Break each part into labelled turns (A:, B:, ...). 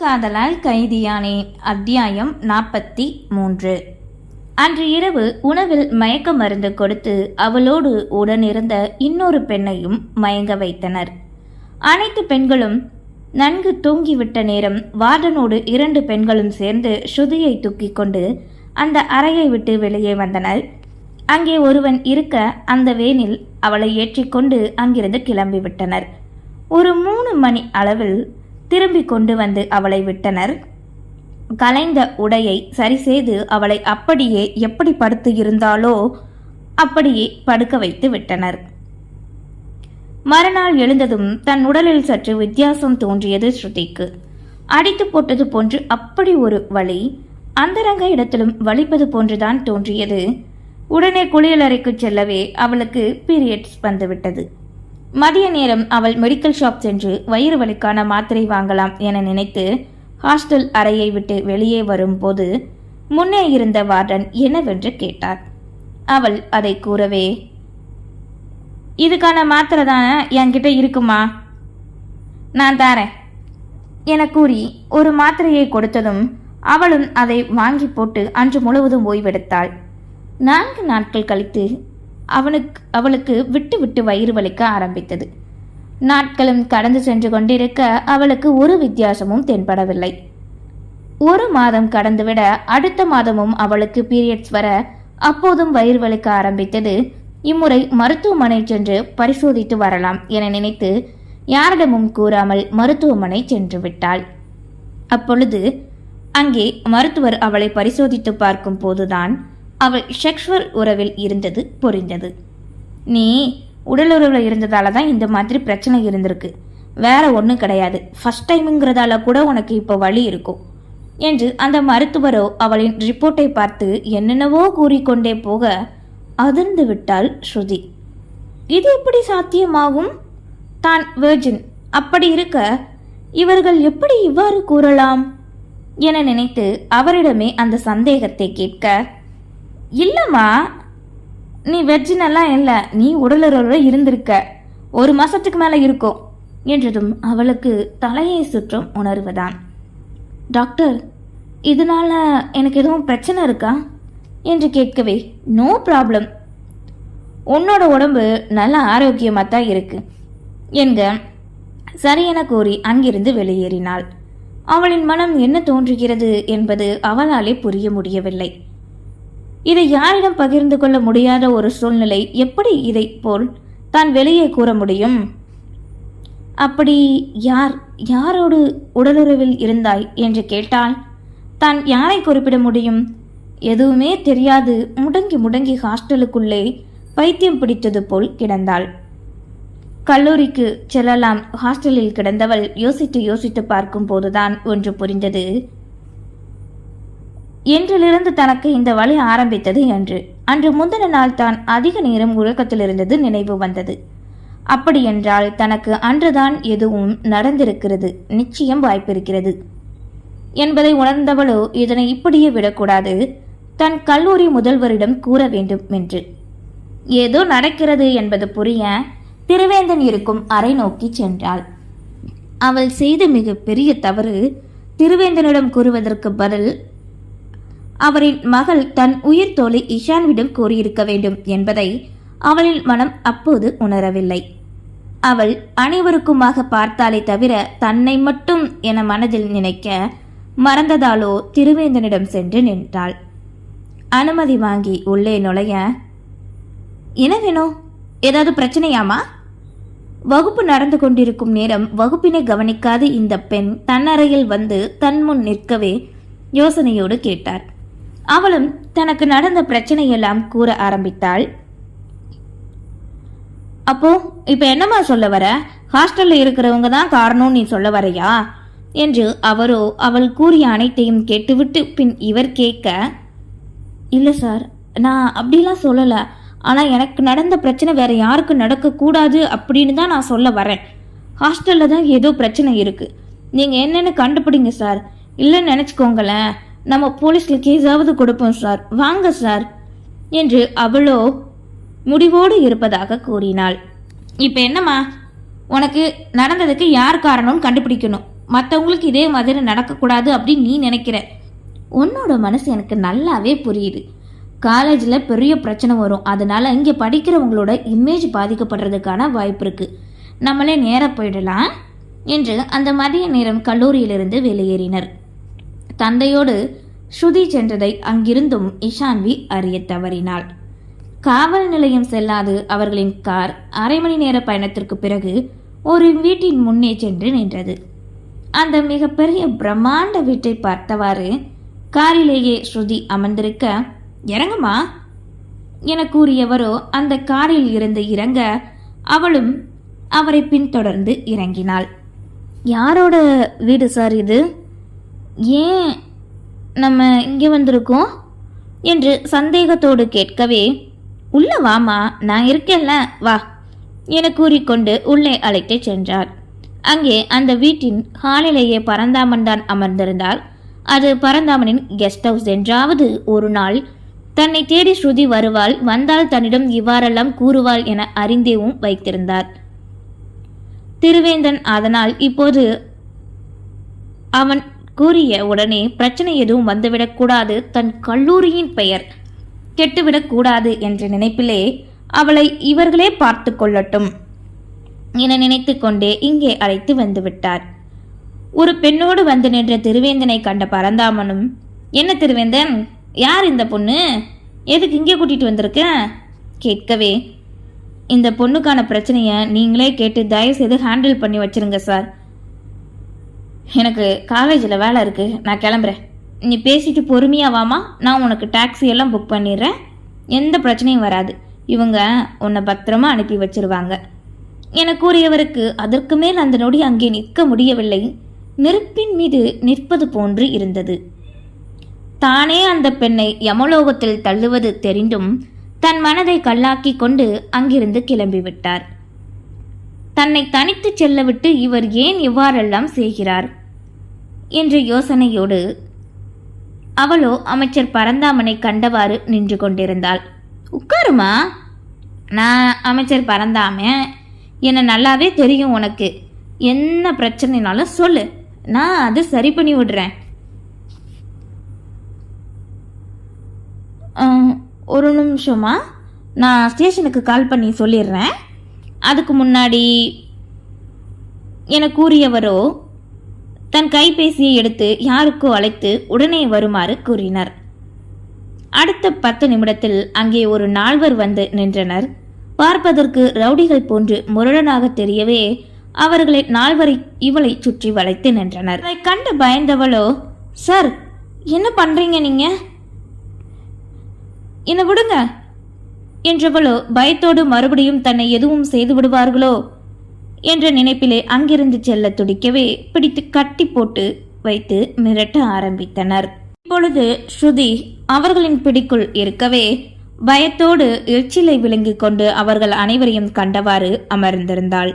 A: காதலால் கைதியானேன் அத்தியாயம் நாற்பத்தி மூன்று. அன்று இரவு உணவில் மயக்க மருந்து கொடுத்து அவளோடு உடனிருந்த இன்னொரு பெண்ணையும் மயங்க வைத்தனர். அனைத்து பெண்களும் நன்கு தூங்கிவிட்ட நேரம் வார்டனோடு இரண்டு பெண்களும் சேர்ந்து ஸ்ருதியை தூக்கிக் கொண்டு அந்த அறையை விட்டு வெளியே வந்தனர். அங்கே ஒருவன் இருக்க அந்த வேனில் அவளை ஏற்றிக்கொண்டு அங்கிருந்து கிளம்பி விட்டனர் ஒரு மூணு மணி அளவில் திரும்பி கொண்டு வந்து அவளை விட்டனர். கலைந்த உடையை சரி செய்து அவளை அப்படியே எப்படி படுத்து இருந்தாலோ அப்படியே படுக்க வைத்து விட்டனர். மறுநாள் எழுந்ததும் தன் உடலில் சற்று வித்தியாசம் தோன்றியது ஸ்ருதிக்கு. அடித்து போட்டது போன்று அப்படி ஒரு வழி அந்தரங்க இடத்திலும் வலிப்பது போன்றுதான் தோன்றியது. உடனே குளியலறைக்கு செல்லவே அவளுக்கு பீரியட்ஸ் வந்துவிட்டது. மதிய நேரம் அவள் மெடிக்கல் ஷாப் சென்று வயிறு வலிக்கான மாத்திரை வாங்கலாம் என நினைத்து ஹாஸ்டல் அறையை விட்டு வெளியே வரும்போது முன்னே இருந்த வார்டன் என்னவென்று கேட்டார். அவள் அதை கூறவே இதுக்கான மாத்திரை தானே என்கிட்ட இருக்குமா? நான் தாரேன். என கூறி ஒரு மாத்திரையை கொடுத்ததும் அவளும் அதை வாங்கி போட்டு அன்று முழுவதும் ஓய்வெடுத்தாள். நான்கு நாட்கள் கழித்து அவனுக்கு அவளுக்கு விட்டு விட்டு வயிறு வலிக்க ஆரம்பித்தது. நாட்களும் கடந்து சென்று கொண்டிருக்க அவளுக்கு ஒரு வித்தியாசமும் தென்படவில்லை. ஒரு மாதம் கடந்துவிட அடுத்த மாதமும் அவளுக்கு பீரியட்ஸ் வர அப்போதும் வயிறு வலிக்க ஆரம்பித்தது. இம்முறை மருத்துவமனை சென்று பரிசோதித்து வரலாம் என நினைத்து யாரிடமும் கூறாமல் மருத்துவமனை சென்று விட்டாள். அப்பொழுது அங்கே மருத்துவர் அவளை பரிசோதித்து பார்க்கும் போதுதான் அவள் செக்ஷுவல் உறவில் இருந்தது புரிந்தது. நீ உடலுறவில் இருந்ததால தான் இந்த மாதிரி பிரச்சனை இருந்திருக்கு. வேற ஒன்றும் கிடையாது. ஃபஸ்ட் டைமுங்கிறதால கூட உனக்கு இப்போ வழி இருக்கும் என்று அந்த மருத்துவரோ அவளின் ரிப்போர்ட்டை பார்த்து என்னென்னவோ கூறிக்கொண்டே போக அதிர்ந்து விட்டாள் ஸ்ருதி. இது எப்படி சாத்தியமாகும்? தான் வெர்ஜின் அப்படி இருக்க இவர்கள் எப்படி இவ்வாறு கூறலாம்? என நினைத்து அவரிடமே அந்த சந்தேகத்தை கேட்க இல்லைம்மா நீ வெர்ஜினெல்லாம் இல்லை நீ உடலுறவோட இருந்திருக்க. ஒரு மாதத்துக்கு மேலே இருக்கும் என்றதும் அவளுக்கு தலையை சுற்றும் உணர்வுதான். டாக்டர் இதனால் எனக்கு எதுவும் பிரச்சனை இருக்கா? என்று கேட்கவே நோ ப்ராப்ளம் உன்னோட உடம்பு நல்ல ஆரோக்கியமாக தான் இருக்கு என்க சரியென கூறி அங்கிருந்து வெளியேறினாள். அவளின் மனம் என்ன தோன்றுகிறது என்பது அவளாலே புரிய முடியவில்லை. இதை யாரிடம் பகிர்ந்து கொள்ள முடியாத ஒரு சூழ்நிலை எப்படி இதை போல் தான் வெளியே கூற முடியும்? அப்படி யார் யாரோடு உடலுறவில் இருந்தாய் என்று கேட்டால் தான் யாரை குறிப்பிட முடியும்? எதுவுமே தெரியாது. முடங்கி முடங்கி ஹாஸ்டலுக்குள்ளே பைத்தியம் பிடித்தது போல் கிடந்தாள். கல்லூரிக்கு செல்லலாம். ஹாஸ்டலில் கிடந்தவள் யோசித்து யோசித்து பார்க்கும் போதுதான் ஒன்று புரிந்தது. என்றிலிருந்து தனக்கு இந்த வழி ஆரம்பித்தது என்று. அன்று முந்தின நாள் தான் அதிக நேரம் உறக்கத்தில் இருந்தது நினைவு வந்தது. அப்படியென்றால் தனக்கு அன்றுதான் எதுவும் நடந்திருக்கிறது. நிச்சயம் வாய்ப்பிருக்கிறது. என்பதை உணர்ந்தவளோ இதனை இப்படியே விடக்கூடாது. தன் கல்லூரி முதல்வரிடம் கூற வேண்டும் என்று. ஏதோ நடக்கிறது என்பது புரிய திருவேந்தன் இருக்கும் அறை நோக்கி சென்றாள். அவள் செய்த மிக பெரிய தவறு திருவேந்தனிடம் கூறுவதற்கு பதில் அவரின் மகள் தன் உயிர் தோழி இஷான்விடம் கூறியிருக்க வேண்டும் என்பதை அவளின் மனம் அப்போது உணரவில்லை. அவள் அனைவருக்குமாக பார்த்தாலே தவிர தன்னை மட்டும் என மனதில் நினைக்க மறந்ததாலோ திருவேந்தனிடம் சென்று நின்றாள். அனுமதி வாங்கி உள்ளே நுழைய என்ன வேணும் ஏதாவது பிரச்சனையாமா? வகுப்பு நடந்து கொண்டிருக்கும் நேரம் வகுப்பினை கவனிக்காத இந்த பெண் தன்னறையில் வந்து தன் முன் நிற்கவே யோசனையோடு கேட்டார். அவளும் தனக்கு நடந்த பிரச்சனையெல்லாம் கூற ஆரம்பித்தாள். அப்போ இப்ப என்னம்மா சொல்ல வர? ஹாஸ்டல்ல இருக்கிறவங்க தான் காரணம் நீ சொல்ல வரையா? என்று அவரோ அவள் கூறிய அனைத்தையும் கேட்டுவிட்டு பின் இவர் கேட்க இல்லை சார் நான் அப்படிலாம் சொல்லலை. ஆனால் எனக்கு நடந்த பிரச்சனை வேற யாருக்கு நடக்கக்கூடாது அப்படின்னு தான் நான் சொல்ல வரேன். ஹாஸ்டலில் தான் ஏதோ பிரச்சனை இருக்குது நீங்கள் என்னென்னு கண்டுபிடிங்க சார். இல்லைன்னு நினச்சிக்கோங்களேன். நம்ம போலீஸ்க்கு கேஸாவது கொடுப்போம் சார். வாங்க சார் என்று அவளோ முடிவோடு இருப்பதாக கூறினாள். இப்போ என்னம்மா? உனக்கு நடந்ததுக்கு யார் காரணம்னு கண்டுபிடிக்கணும். மற்றவங்களுக்கு இதே மாதிரி நடக்கக்கூடாது அப்படின்னு நீ நினைக்கிற. உன்னோட மனசு எனக்கு நல்லாவே புரியுது. காலேஜில் பெரிய பிரச்சனை வரும். அதனால் இங்கே படிக்கிறவங்களோட இமேஜ் பாதிக்கப்படுறதுக்கான வாய்ப்பு இருக்குது நம்மளே நேராக போயிடலாம் என்று அந்த மதிய நேரம் கல்லூரியிலிருந்து வெளியேறினர். தந்தையோடு ஸ்ருதி சென்றதை அங்கிருந்தும் இஷான்வி அறியத் தவறினாள். காவல் நிலையம் செல்லாது அவர்களின் கார் அரை மணி நேர பயணத்திற்கு பிறகு ஒரு வீட்டின் முன்னே சென்று நின்றது. அந்த மிகப்பெரிய பிரம்மாண்ட வீட்டை பார்த்தவாறு காரிலேயே ஸ்ருதி அமர்ந்திருக்க இறங்குமா? என கூறியவரோ அந்த காரில் இருந்து இறங்க அவளும் அவரை பின்தொடர்ந்து இறங்கினாள். யாரோட வீடு சார் இது? ஏன் நம்ம இங்கே வந்திருக்கோம்? என்று சந்தேகத்தோடு கேட்கவே உள்ள வாமா நான் இருக்கேன்ல வா என கூறிக்கொண்டு உள்ளே அழைத்துச் சென்றார். அங்கே அந்த வீட்டின் ஹாலிலேயே பரந்தாமன் தான் அமர்ந்திருந்தால் அது பரந்தாமனின் கெஸ்ட் ஹவுஸ் என்றாவது ஒரு நாள் தன்னை தேடி ஸ்ருதி வருவாள் வந்தால் தன்னிடம் இவ்வாறெல்லாம் கூறுவாள் என அறிந்தேவும் வைத்திருந்தார். திருவேந்தன் அதனால் இப்போது அவன் கூறிய உடனே பிரச்சனை எதுவும் வந்துவிடக்கூடாது தன் கல்லூரியின் பெயர். கெட்டுவிடக்கூடாது என்ற நினைப்பிலே அவளை இவர்களே பார்த்து கொள்ளட்டும் என நினைத்து கொண்டே இங்கே அழைத்து வந்துவிட்டார் ஒரு பெண்ணோடு வந்து நின்ற திருவேந்தனை கண்ட பரந்தாமனும் என்ன திருவேந்தன் யார் இந்த பொண்ணு? எதுக்கு இங்கே கூட்டிட்டு வந்திருக்க? கேட்கவே இந்த பொண்ணுக்கான பிரச்சனையை நீங்களே கேட்டு தயவு செய்து ஹேண்டில் பண்ணி வச்சிருங்க சார். எனக்கு காலேஜில் வேலை இருக்குது நான் கிளம்புறேன். நீ பேசிட்டு பொறுமையாக வாமா நான் உனக்கு டாக்ஸி எல்லாம் புக் பண்ணிடுறேன். எந்த பிரச்சனையும் வராது. இவங்க உன்னை பத்திரமா அனுப்பி வச்சிருவாங்க. என கூறியவருக்கு அதற்கு மேல் அந்த நொடி அங்கே நிற்க முடியவில்லை. நெருப்பின் மீது நிற்பது போன்று இருந்தது. தானே அந்த பெண்ணை யமலோகத்தில் தள்ளுவது தெரிந்தும் தன் மனதை கல்லாக்கி கொண்டு அங்கிருந்து கிளம்பிவிட்டார். தன்னை தனித்துச் செல்லவிட்டு இவர் ஏன் இவ்வாறெல்லாம் செய்கிறார்? என்ற யோசனையோடு அவளோ அமைச்சர் பரந்தாமனை கண்டவாறு நின்று கொண்டிருந்தாள். உட்காருமா? நான் அமைச்சர் பரந்தாம என்னை நல்லாவே தெரியும் உனக்கு. என்ன பிரச்சனைனாலும் சொல்லு. நான் அது சரி பண்ணி விடுறேன். ஒரு நிமிஷமா? நான் ஸ்டேஷனுக்கு கால் பண்ணி சொல்லிடுறேன். அதுக்கு முன்னாடி என கூறியவரோ தன் கைபேசியை எடுத்து யாருக்கோ அழைத்து உடனே வருமாறு கூறினார். அடுத்த பத்து நிமிடத்தில் அங்கே ஒரு நால்வர் வந்து நின்றனர். பார்ப்பதற்கு ரவுடிகள் போன்று முரடனாக தெரியவே அவர்களை நால்வரை இவளை சுற்றி வளைத்து நின்றனர். அதை கண்டு பயந்தவளோ சார் என்ன பண்றீங்க நீங்க? என்னை விடுங்க என்றவளோ பயத்தோடு மறுபடியும் தன்னை எதுவும் செய்து விடுவார்களோ? என்ற நினைப்பிலே அங்கிருந்து செல்ல துடிக்கவே பிடித்து கட்டி போட்டு வைத்து மிரட்ட ஆரம்பித்தனர். இப்பொழுது ஸ்ருதி அவர்களின் பிடிக்குள் இருக்கவே பயத்தோடு எச்சிலை விழுங்கிக் கொண்டு அவர்கள் அனைவரையும் கண்டவாறு அமர்ந்திருந்தாள்.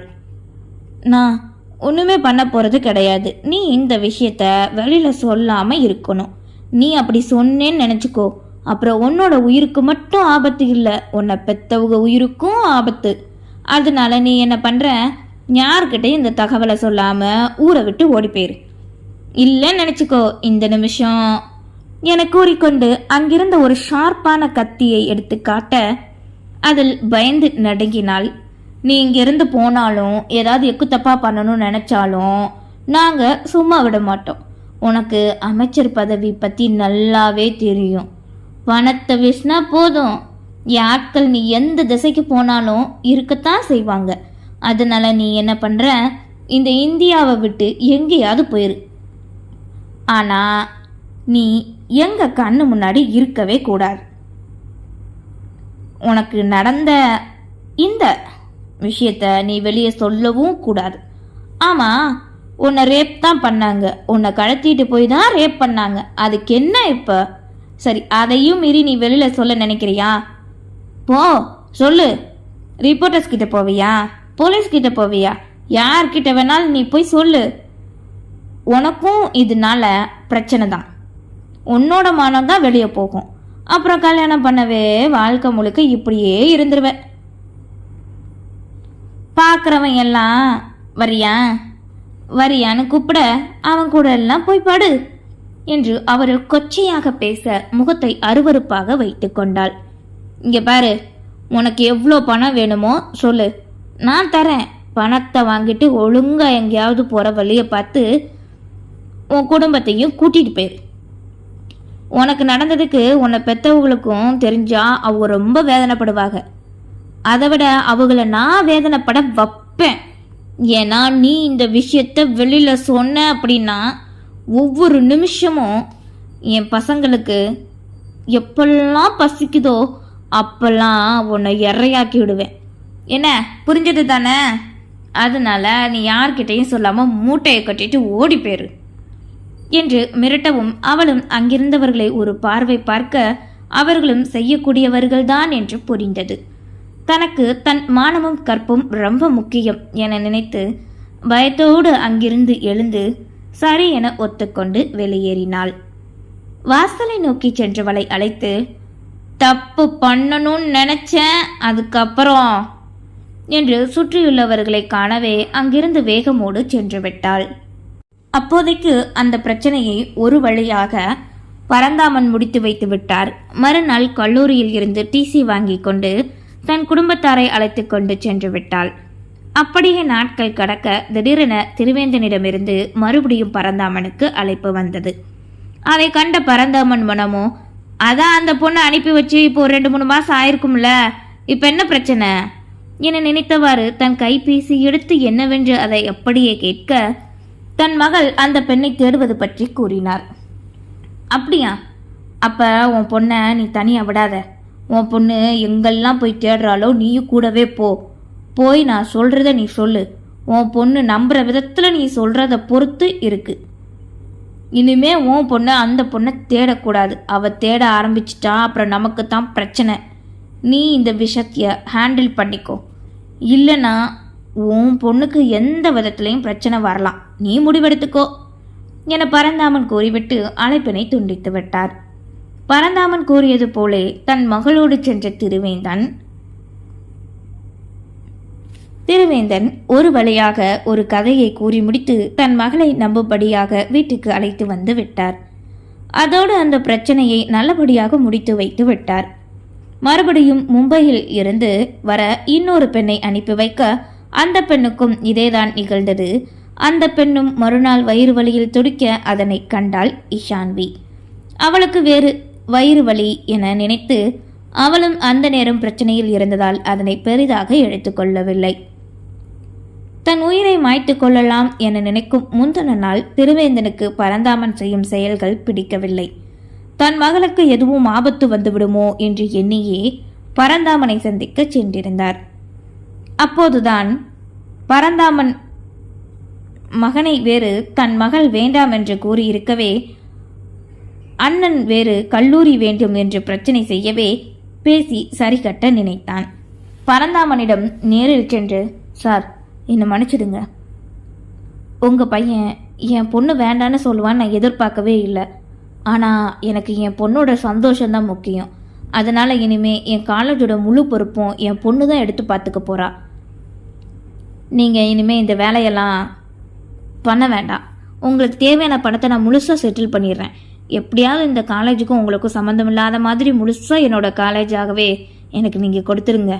A: நான் ஒன்றுமே பண்ண போகிறது கிடையாது. நீ இந்த விஷயத்த வெளியில் சொல்லாமல் இருக்கணும். நீ அப்படி சொன்னேன்னு நினச்சிக்கோ. அப்புறம் உன்னோட உயிருக்கு மட்டும் ஆபத்து இல்லை. உன்னை பெத்தவங்க உயிருக்கும் ஆபத்து. அதனால நீ என்ன பண்ணுற யார்கிட்டயும் இந்த தகவலை சொல்லாமல் ஊரை விட்டு ஓடி போயிரு. இல்லைன்னு நினச்சிக்கோ இந்த நிமிஷம். என கூறிக்கொண்டு அங்கிருந்த ஒரு ஷார்ப்பான கத்தியை எடுத்து காட்ட அதில் பயந்து நடுங்கினாள். நீ இங்கிருந்து போனாலும் ஏதாவது எக்கு தப்பா பண்ணணும்னு நினைச்சாலும் நாங்க சும்மா விட மாட்டோம். உனக்கு அமைச்சர் பதவி பத்தி நல்லாவே தெரியும். பணத்தை வீசினா போதும். என் ஆட்கள் நீ எந்த திசைக்கு போனாலும் இருக்கத்தான் செய்வாங்க. அதனால நீ என்ன பண்ற? இந்த இந்தியாவை விட்டு எங்கேயாவது போயிரு. ஆனா நீ எங்க கண்ணு முன்னாடி இருக்கவே கூடாது. உனக்கு நடந்த இந்த விஷயத்த நீ வெளியே சொல்லவும் கூடாது. ஆமா உன்னை ரேப் தான் பண்ணாங்க. உன்னை கடத்திட்டு போய் தான் ரேப் பண்ணாங்க. அதுக்கு என்ன இப்போ? சரி அதையும் மீறி நீ வெளியில் சொல்ல நினைக்கிறியா? போ சொல்லு. ரிப்போர்ட்டர்ஸ் கிட்ட போவியா? போலீஸ் கிட்ட போவியா? யார்கிட்ட வேணாலும் நீ போய் சொல்லு. உனக்கும் இதனால பிரச்சனை தான். உன்னோட மானம் தான் வெளியே போகும். அப்புறம் கல்யாணம் பண்ணவே வாழ்க்கை முழுக்க இப்படியே இருந்துருவேன். பார்க்குறவன் எல்லாம் வரியா? வரியான்னு கூப்பிட அவன் கூட எல்லாம் போய் பாடு. என்று அவர் கொச்சையாக பேச முகத்தை அருவருப்பாக வைத்து கொண்டாள். இங்க பாரு உனக்கு எவ்வளோ பணம் வேணுமோ சொல்லு. நான் தரேன். பணத்தை வாங்கிட்டு ஒழுங்கா எங்கேயாவது போகிற வழியை பார்த்து உன் குடும்பத்தையும் கூட்டிகிட்டு போயிரு. உனக்கு நடந்ததுக்கு உன்னை பெற்றவங்களுக்கும் தெரிஞ்சா அவங்க ரொம்ப வேதனைப்படுவாங்க. அதை விட அவங்கள நான் வேதனைப்பட வைப்பேன். ஏன்னா நீ இந்த விஷயத்த வெளியில் சொன்ன அப்படின்னா ஒவ்வொரு நிமிஷமும் என் பசங்களுக்கு எப்பெல்லாம் பசிக்குதோ அப்பெல்லாம் உன்னை இறையாக்கி விடுவேன். என்ன? புரிஞ்சது தானே? அதனால நீ யார்கிட்டையும் சொல்லாமல் மூட்டையை கட்டிட்டு ஓடி போயிரு. என்று மிரட்டவும் அவளும் அங்கிருந்தவர்களை ஒரு பார்வை பார்க்க அவர்களும் செய்யக்கூடியவர்கள்தான் என்று புரிந்தது. தனக்கு தன் மானமும் கற்பும் ரொம்ப முக்கியம் என நினைத்து பயத்தோடு அங்கிருந்து எழுந்து சரி என ஒத்துக்கொண்டு வெளியேறினாள். வாசலை நோக்கி சென்றவளை அழைத்து தப்பு பண்ணணும்னு நினைச்சேன் அதுக்கப்புறம் என்று சுற்றியுள்ளவர்களை காணவே அங்கிருந்து வேகமோடு சென்று விட்டாள். அப்போதைக்கு அந்த பிரச்சனையை ஒரு வழியாக பரந்தாமன் முடித்து வைத்து விட்டார். மறுநாள் கல்லூரியில் இருந்து டிசி வாங்கி கொண்டு தன் குடும்பத்தாரை அழைத்து கொண்டு சென்று விட்டாள். அப்படியே நாட்கள் கடக்க திடீரென திருவேந்தனிடமிருந்து மறுபடியும் பரந்தாமனுக்கு அழைப்பு வந்தது. அதை கண்ட பரந்தாமன் மனமோ அதான் அந்த பொண்ணை அனுப்பி வச்சு இப்போ ஒரு ரெண்டு மூணு மாசம் ஆயிருக்கும்ல இப்போ என்ன பிரச்சனை? என நினைத்தவாறு தன் கைபேசி எடுத்து என்னவென்று அதை அப்படியே கேட்க தன் மகள் அந்த பெண்ணை தேடுவது பற்றி கூறினார். அப்படியா? அப்போ உன் பொண்ணை நீ தனியாக விடாத. உன் பொண்ணு எங்கெல்லாம் போய் தேடுறாளோ நீயும் கூடவே போ. போய் நான் சொல்கிறத நீ சொல்லு. உன் பொண்ணு நம்புகிற விதத்தில் நீ சொல்கிறத பொறுத்து இருக்கு. இனிமே உன் பொண்ணு அந்த பொண்ணை தேடக்கூடாது. அவள் தேட ஆரம்பிச்சிட்டா அப்புறம் நமக்கு தான் பிரச்சனை. நீ இந்த விஷயத்தைய ஹேண்டில் பண்ணிக்கோ. இல்லைன்னா உன் பொண்ணுக்கு எந்த விதத்துலேயும் பிரச்சனை வரலாம். நீ முடிவெடுத்துக்கோ. என பரந்தாமன் கூறிவிட்டு அழைப்பினை துண்டித்து விட்டார். பரந்தாமன் கூறியது போலே தன் மகளோடு சென்ற திருவேந்தன் திருவேந்தன் ஒரு வழியாக ஒரு கதையை கூறி முடித்து தன் மகளை நம்பும்படியாக வீட்டுக்கு அழைத்து வந்து விட்டார். அதோடு அந்த பிரச்சனையை நல்லபடியாக முடித்து வைத்து விட்டார். மறுபடியும் மும்பையில் இருந்து வர இன்னொரு பெண்ணை அனுப்பி வைக்க அந்த பெண்ணுக்கும் இதேதான் நிகழ்ந்தது. அந்த பெண்ணும் மறுநாள் வயிறு வலியில் துடிக்க அதனை கண்டாள் இஷான்வி. அவளுக்கு வேறு வயிறு வலி என நினைத்து அவளும் அந்த நேரம் பிரச்சனையில் இருந்ததால் அதனை பெரிதாக எடுத்துக்கொள்ளவில்லை. தன் உயிரை மாய்த்து கொள்ளலாம் என நினைக்கும் முந்தின நாள் திருவேந்தனுக்கு பரந்தாமன் செய்யும் செயல்கள் பிடிக்கவில்லை. தன் மகளுக்கு எதுவும் ஆபத்து வந்துவிடுமோ என்று எண்ணியே பரந்தாமனை சந்திக்க சென்றிருந்தார். அப்போதுதான் பரந்தாமன் மகனை வேறு தன் மகள் வேண்டாம் என்று கூறியிருக்கவே அண்ணன் வேறு கல்லூரி வேண்டும் என்று பிரச்சனை செய்யவே பேசி சரிகட்ட நினைத்தான். பரந்தாமனிடம் நேரில் சென்று சார் என்னை மன்னிச்சிடுங்க. உங்கள் பையன் என் பொண்ணு வேண்டான்னு சொல்லுவான்னு நான் எதிர்பார்க்கவே இல்லை. ஆனால் எனக்கு என் பொண்ணோட சந்தோஷம்தான் முக்கியம். அதனால் இனிமே என் காலேஜோட முழு பொறுப்பும் என் பொண்ணு தான் எடுத்து பார்த்துக்க போகிறா நீங்கள் இனிமேல் இந்த வேலையெல்லாம் பண்ண வேண்டாம். உங்களுக்கு தேவையான பணத்தை நான் முழுசாக செட்டில் பண்ணிடுறேன். எப்படியாவது இந்த காலேஜுக்கும் உங்களுக்கும் சம்மந்தம் இல்லாத மாதிரி முழுசாக என்னோட காலேஜாகவே எனக்கு நீங்கள் கொடுத்துருங்க.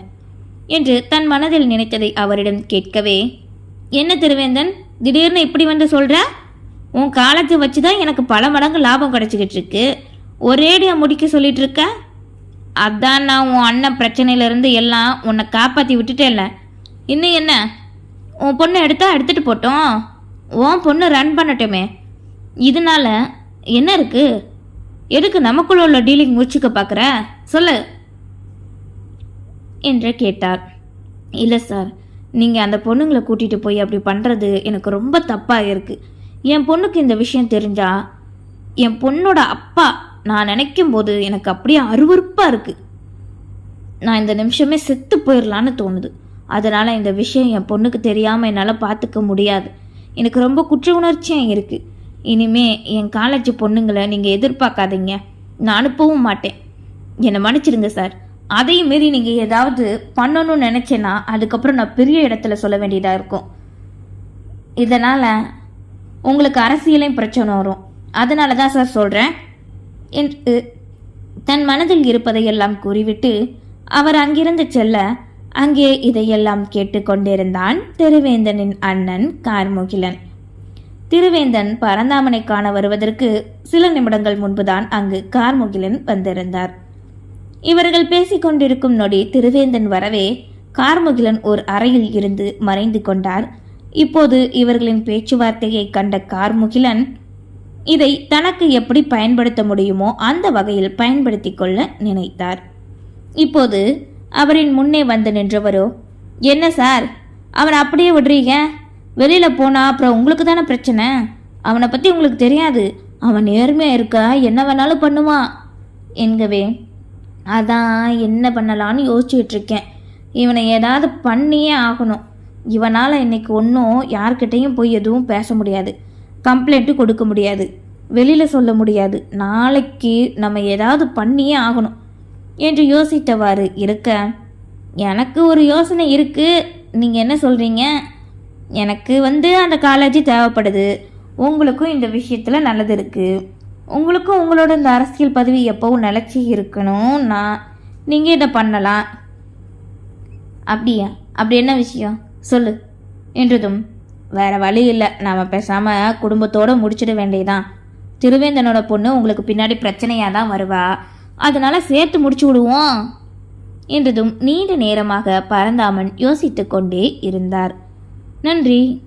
A: என்று தன் மனதில் நினைத்ததை அவரிடம் கேட்கவே என்ன திருவேந்தன்? திடீர்னு இப்படி வந்து சொல்கிற உன் காலேஜை வச்சு தான் எனக்கு பல மடங்கு லாபம் கிடைச்சிக்கிட்டு இருக்கு. ஒரேடியா முடிக்க சொல்லிட்டு இருக்க? அதான் நான் உன் அண்ணன் பிரச்சனையிலேருந்து எல்லாம் உன்னை காப்பாற்றி விட்டுட்டேன்ல. இன்னும் என்ன? உன் பொண்ணை எடுத்தா எடுத்துட்டு போட்டோம். உன் பொண்ணு ரன் பண்ணட்டுமே. இதனால என்ன இருக்கு? எதுக்கு நமக்குள்ள உள்ள டீலிங் முடிச்சுக்க பார்க்குற சொல்லு. என்று கேட்டார். இல்லை சார் நீங்கள் அந்த பொண்ணுங்களை கூட்டிகிட்டு போய் அப்படி பண்ணுறது எனக்கு ரொம்ப தப்பாக இருக்குது என் பொண்ணுக்கு இந்த விஷயம் தெரிஞ்சா என் பொண்ணோட அப்பா நான் நினைக்கும் போது எனக்கு அப்படியே அருவருப்பாக இருக்குது நான் இந்த நிமிஷமே செத்து போயிடலான்னு தோணுது. அதனால் இந்த விஷயம் என் பொண்ணுக்கு தெரியாமல் என்னால் பார்த்துக்க முடியாது. எனக்கு ரொம்ப குற்ற உணர்ச்சியாக இருக்குது இனிமே என் காலேஜ் பொண்ணுங்களை நீங்கள் எதிர்பார்க்காதீங்க. நான் அனுப்பவும் மாட்டேன். என்னை மன்னிச்சிடுங்க சார் அதையும் மீறி நீங்கள் ஏதாவது பண்ணணும்னு நினச்சேன்னா அதுக்கப்புறம் நான் பெரிய இடத்துல சொல்ல வேண்டியதாக இருக்கும். இதனால் உங்களுக்கு அரசியலையும் பிரச்சனை வரும். அதனால தான் சார் சொல்கிறேன் என்று தன் மனதில் இருப்பதையெல்லாம் கூறிவிட்டு அவர் அங்கிருந்து செல்ல அங்கே இதையெல்லாம் கேட்டுக்கொண்டிருந்தான் திருவேந்தனின் அண்ணன் கார்முகிலன். திருவேந்தன் பரந்தாமனை காண வருவதற்கு சில நிமிடங்கள் முன்புதான் அங்கு கார்முகிலன் வந்திருந்தார். இவர்கள் பேசிக்கொண்டிருக்கும் நொடி திருவேந்தன் வரவே கார்முகிலன் ஒரு அறையில் இருந்து மறைந்து கொண்டார். இப்போது இவர்களின் பேச்சுவார்த்தையை கண்ட கார்முகிலன் இதை தனக்கு எப்படி பயன்படுத்த முடியுமோ அந்த வகையில் பயன்படுத்திக் கொள்ள நினைத்தார். இப்போது அவரின் முன்னே வந்து நின்றவரோ என்ன சார் அவனை அப்படியே விடுறீங்க? வெளியில போனா அப்புறம் உங்களுக்கு தானே பிரச்சனை? அவனை பத்தி உங்களுக்கு தெரியாது. அவன் நேர்மையா இருக்கா? என்ன வேணாலும் பண்ணுவான். என்கவே அதான் என்ன பண்ணலான்னு யோசிச்சுட்டு இருக்கேன் இவனை ஏதாவது பண்ணியே ஆகணும். இவனால் இன்னைக்கு ஒன்றும் யார்கிட்டேயும் போய் எதுவும் பேச முடியாது. கம்ப்ளைண்ட்டு கொடுக்க முடியாது. வெளியில் சொல்ல முடியாது. நாளைக்கு நம்ம ஏதாவது பண்ணியே ஆகணும். என்று யோசித்தவாறு இருக்க எனக்கு ஒரு யோசனை இருக்குது நீங்கள் என்ன சொல்கிறீங்க எனக்கு வந்து அந்த காலேஜ் தேவைப்படுது. உங்களுக்கும் இந்த விஷயத்தில் நல்லது இருக்குது உங்களுக்கும் உங்களோட இந்த அரசியல் பதவி எப்போவும் நிலச்சி இருக்கணும். நான் நீங்கள் இதை பண்ணலாம். அப்படியா? அப்படி என்ன விஷயம்? சொல்லு. என்றதும் வேற வழி இல்லை. நாம் பேசாமல் குடும்பத்தோடு முடிச்சிட வேண்டியதான் திருவேந்தனோட பொண்ணு உங்களுக்கு பின்னாடி பிரச்சனையாக தான் வருவா. அதனால் சேர்த்து முடிச்சு விடுவோம். என்றதும் நீண்ட நேரமாக பரந்தாமன் யோசித்து கொண்டே இருந்தார். நன்றி.